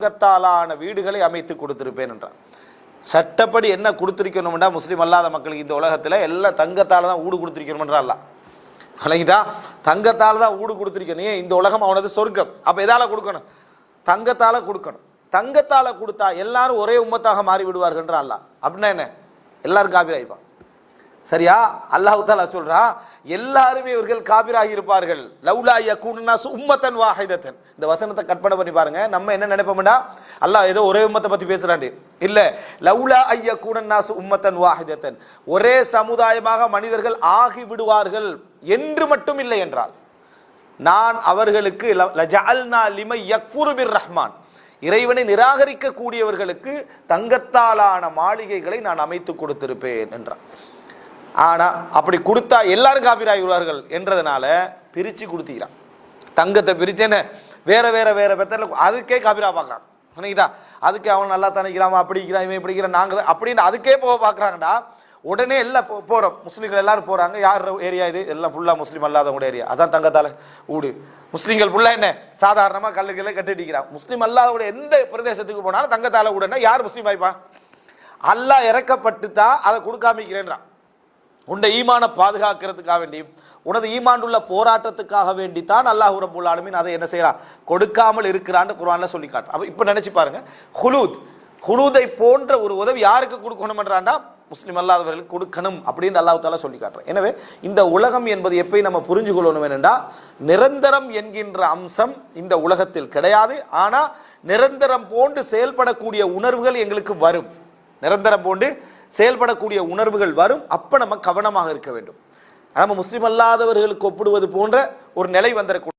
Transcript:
தங்கத்தாலான வீடுகளை அமைத்து கொடுத்திருப்பேன் என்றார் சட்டப்படி என்ன கொடுத்துருக்கணும்டா முஸ்லீம் அல்லாத மக்களுக்கு இந்த உலகத்தில்? எல்லாம் தங்கத்தால் தான் ஊடு கொடுத்திருக்கணும்ன்றா அல்ல விளங்கிட்டா தங்கத்தால் தான் ஊடு கொடுத்துருக்கணும் ஏன் இந்த உலகம் அவனது சொர்க்கம். அப்போ எதால் கொடுக்கணும்? தங்கத்தால் கொடுக்கணும். தங்கத்தால் கொடுத்தா எல்லாரும் ஒரே உம்மத்தாக மாறி விடுவார்கள்ன்ற அல்ல அப்படின்னா என்ன? எல்லாரும் காபிராயிப்பான் சரியா? அல்லாஹ் தாலா சொல்றான் எல்லாருமே இவர்கள் காபிராகி இருப்பார்கள் லவ்லா யகூனுனா உம்மத்தன் வாஹிதத்தன். இந்த வசனத்தை கற்பனை பண்ணி பாருங்க. நம்ம என்ன நினைப்போம்னா அல்லாஹ் ஏதோ ஒரே உம்மத்தை பத்தி பேசுறாண்டு இல்ல லவ்லா ஐயக்கூனன்னாசு உம்மத்தன் வாஹிதத்தன். ஒரே சமுதாயமாக மனிதர்கள் ஆகி விடுவார்கள் என்று மட்டும் இல்லை என்றால் நான் அவர்களுக்கு ல- லிமை யக்ஃபுரு ரஹ்மான் இறைவனை நிராகரிக்கக்கூடியவர்களுக்கு தங்கத்தாலான மாளிகைகளை நான் அமைத்து கொடுத்திருப்பேன் என்றான். ஆனால் அப்படி கொடுத்தா எல்லாரும் காப்பீராகி விடுவார்கள் என்றதுனால பிரித்து கொடுத்திக்கிறான். தங்கத்தை பிரித்து என்ன வேற வேற வேற பெத்தரில் அதுக்கே காப்பீரா பார்க்குறான் பண்ணிக்கிட்டா அதுக்கு அவன் நல்லா தனிக்கிறான் அப்படி இருக்கிறான் இவன் இப்படி இருக்கிறான் அப்படின்னு அதுக்கே போக பார்க்குறாங்கடா உடனே எல்லாம் போ- போகிறோம் முஸ்லீம்கள் எல்லாரும் போகிறாங்க யார் ஏரியா இது? எல்லாம் ஃபுல்லாக முஸ்லீம் அல்லாதவங்க ஏரியா. அதான் தங்கத்தால் ஊடு. முஸ்லீம்கள் ஃபுல்லாக என்ன? சாதாரணமாக கல்லுகளை கட்டிடிக்கிறான் முஸ்லீம் அல்லாதவங்க எந்த பிரதேசத்துக்கு போனாலும் தங்கத்தால் ஊடுன்னா யார் முஸ்லீம் ஆயிப்பான் அல்லா இறக்கப்பட்டு தான் அதை கொடுக்காமிக்கிறேன்றான். உன்னை ஈமான பாதுகாக்கிறதுக்காக வேண்டி உனது ஈமாண்டுள்ள போராட்டத்துக்காக வேண்டி தான் அல்லாஹ் ரபுல் ஆலமீன் அதை என்ன செய்கிறான் கொடுக்காமல் இருக்கிறான்னு குரானில் சொல்லி காட்டுறான் அப்போ இப்போ நினச்சி பாருங்க. ஹுலூத் ஹுலூதை போன்ற ஒரு உதவி யாருக்கு கொடுக்கணும்ன்றாண்டா? முஸ்லீம் அல்லாதவர்களுக்கு கொடுக்கணும் அப்படின்னு அல்லாஹ் தாலா சொல்லி காட்டுறேன் எனவே இந்த உலகம் என்பது எப்பயும் நம்ம புரிஞ்சு கொள்ளணும் என்னென்றா நிரந்தரம் என்கின்ற அம்சம் இந்த உலகத்தில் கிடையாது. ஆனால் நிரந்தரம் போன்று செயல்படக்கூடிய உணர்வுகள் எங்களுக்கு வரும். நிரந்தரம் போன்று செயல்படக்கூடிய உணர்வுகள் வரும். அப்ப நம்ம கவனமாக இருக்க வேண்டும். நம்ம முஸ்லிம் அல்லாதவர்களுக்கு ஒப்பிடுவது போன்ற ஒரு நிலை வந்துடக்கூடாது